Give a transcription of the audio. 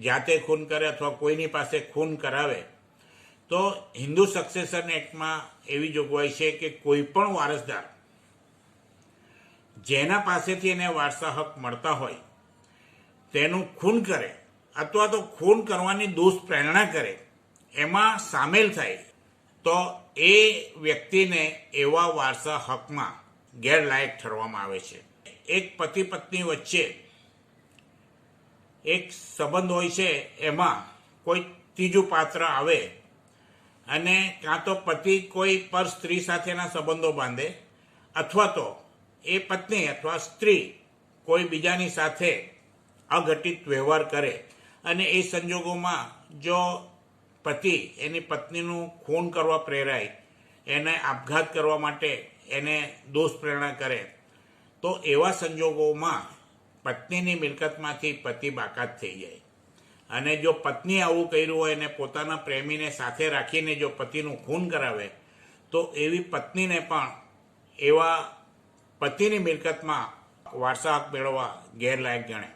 જાતે ખૂન કરે અથવા કોઈની પાસે ખૂન કરાવે, તો હિન્દુ સક્સેસન એક્ટમાં એવી જોગવાઈ છે કે કોઈ પણ વારસદાર જેના પાસેથી એને વારસા હક મળતા હોય, તેનું ખૂન કરે અથવા તો ખૂન કરવાની દુષ્પ્રેરણા કરે, એમાં સામેલ થાય, તો એ વ્યક્તિને એવા વારસા હકમાં ગેરલાયક ઠરવામાં આવે છે. એક પતિ પત્ની વચ્ચે એક સંબંધ હોય છે એમાં કોઈ ત્રીજું પાત્ર આવે અને કાં તો પતિ કોઈ પર સ્ત્રી સાથેના સંબંધો બાંધે અથવા તો એ પત્ની અથવા સ્ત્રી કોઈ બીજાની સાથે અઘટિત વ્યવહાર કરે અને એ સંજોગોમાં જો પતિ એની પત્નીનું ખૂન કરવા પ્રેરાય, એને આપઘાત કરવા માટે એને દોષ પ્રેરણા કરે, તો એવા સંજોગોમાં પત્નીની મિલકતમાંથી પતિ બાકાત થઈ જાય. અને જો પત્ની આવું કર્યું હોય અને પોતાના પ્રેમીને સાથે રાખીને જો પતિનું ખૂન કરાવે, તો એવી પત્નીને પણ એવા પતિની મિલકતમાં વારસા મેળવવા ગેરલાયક ગણે